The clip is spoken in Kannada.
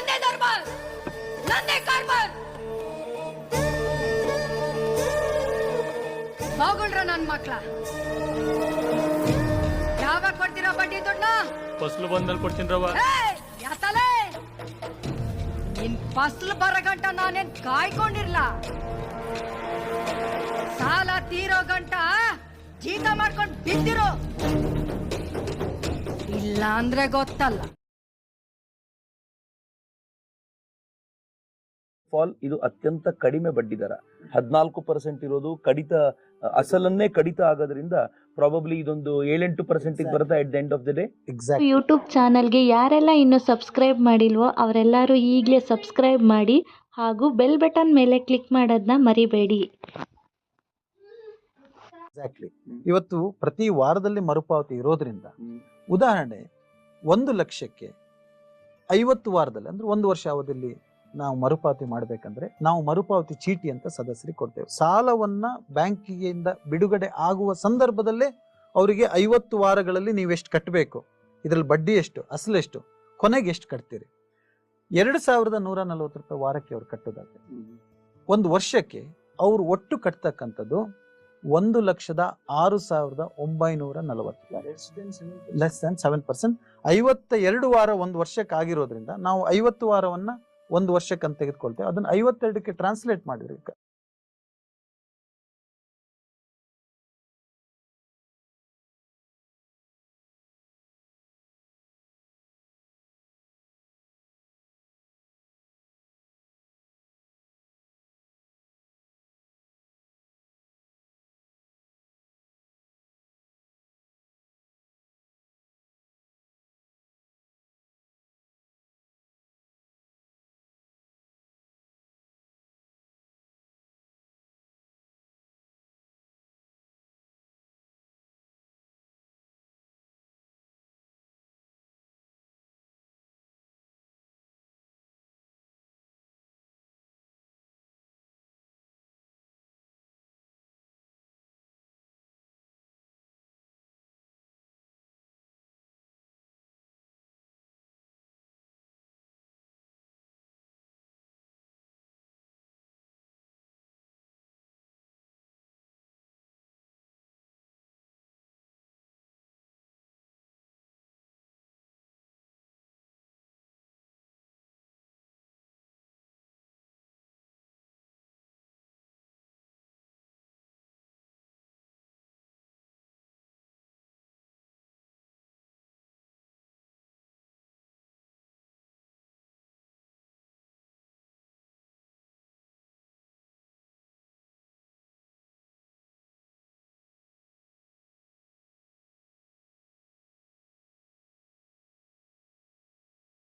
ನಂದೇ ಧರ್ಮ ನಂದೇ ಕರ್ಮ ಹೋಗುಳ್ರ ನನ್ ಮಕ್ಳ. ಯಾವಾಗ ಕೊಡ್ತೀರಾ ಬಡ್ಡಿ ದುಡ್ಡನ್ನ? ಫಸ್ಲು ಬಂದ್ಮೇಲೆ ಕೊಡ್ತೀನಿ ರವ. ಯಾತಲೆ? ನಿನ್ ಫಸ್ಲು ಬರೋ ಗಂಟ ನಾನೇನ್ ಕಾಯ್ಕೊಂಡಿರ್ಲ? ಸಾಲ ತೀರೋ ಗಂಟ ಜೀತ ಮಾಡ್ಕೊಂಡ್ ಬಿದ್ದಿರೋ? ಇಲ್ಲ ಅಂದ್ರೆ ಗೊತ್ತಲ್ಲ. ಫಾಲ್ ಇದು ಅತ್ಯಂತ ಕಡಿಮೆ ಬಡ್ಡಿ ದರ. ಹದಿನಾಲ್ಕು ಪರ್ಸೆಂಟ್ ಇರೋದು ಕಡಿತ ಅಸಲನ್ನೇ ಕಡಿತ ಆಗೋದ್ರಿಂದ ಪ್ರಾಬಬ್ಲಿ ಇದೊಂದು ಏಳೆಂಟು ಪರ್ಸೆಂಟ್ ಬರುತ್ತೆ at the end of the day exact YouTube ಚಾನಲ್ಗೆ ಯಾರೆಲ್ಲ ಇನ್ನೂ ಸಬ್ಸ್ಕ್ರೈಬ್ ಮಾಡಿಲ್ವೋ ಅವರೆಲ್ಲರೂ ಈಗಲೇ ಸಬ್ಸ್ಕ್ರೈಬ್ ಮಾಡಿ ಹಾಗೂ ಬೆಲ್ ಬಟನ್ ಮೇಲೆ ಕ್ಲಿಕ್ ಮಾಡೋದನ್ನ ಮರಿಬೇಡಿ. ಎಕ್ಸಾಕ್ಟ್ಲಿ ಇವತ್ತು ಪ್ರತಿ ವಾರದಲ್ಲಿ ಮರುಪಾವತಿ ಇರೋದ್ರಿಂದ ಉದಾಹರಣೆ ಒಂದು ಲಕ್ಷಕ್ಕೆ ಐವತ್ತು ವಾರದಲ್ಲಿ ಅಂದ್ರೆ ಒಂದು ವರ್ಷ ಅವಧಿಯಲ್ಲಿ ನಾವು ಮರುಪಾವತಿ ಮಾಡಬೇಕಂದ್ರೆ ನಾವು ಮರುಪಾವತಿ ಚೀಟಿ ಅಂತ ಸದಸ್ಯರಿಗೆ ಕೊಡ್ತೇವೆ. ಸಾಲವನ್ನ ಬ್ಯಾಂಕಿಗೆಯಿಂದ ಬಿಡುಗಡೆ ಆಗುವ ಸಂದರ್ಭದಲ್ಲೇ ಅವರಿಗೆ ಐವತ್ತು ವಾರಗಳಲ್ಲಿ ನೀವು ಎಷ್ಟು ಕಟ್ಟಬೇಕು? ಇದರಲ್ಲಿ ಬಡ್ಡಿ ಎಷ್ಟು? ಅಸಲೆಷ್ಟು ಕೊನೆಗೆ ಎಷ್ಟು ಕಟ್ತೀರಿ? ಎರಡು ಸಾವಿರದ ನೂರ ನಲವತ್ತು ರೂಪಾಯಿ ವಾರಕ್ಕೆ ಅವ್ರು ಕಟ್ಟೋದಾದ್ರೆ ಒಂದು ವರ್ಷಕ್ಕೆ ಅವರು ಒಟ್ಟು ಕಟ್ತಕ್ಕಂಥದ್ದು ಒಂದು ಲಕ್ಷದ ಆರು ಸಾವಿರದ ಒಂಬೈನೂರ ನಲವತ್ತು. ಲೆಸ್ ದನ್ ಸೆವೆನ್ ಪರ್ಸೆಂಟ್ ಐವತ್ತ ಎರಡು ವಾರ ಒಂದು ವರ್ಷಕ್ಕೆ ಆಗಿರೋದ್ರಿಂದ ನಾವು ಐವತ್ತು ವಾರವನ್ನ ಒಂದು ವರ್ಷಕ್ಕೆ ಅಂತ ತೆಗೆದುಕೊಳ್ತೇವೆ ಅದನ್ನ ಐವತ್ತೆರಡಕ್ಕೆ ಟ್ರಾನ್ಸ್ಲೇಟ್ ಮಾಡಿದ್ರೆ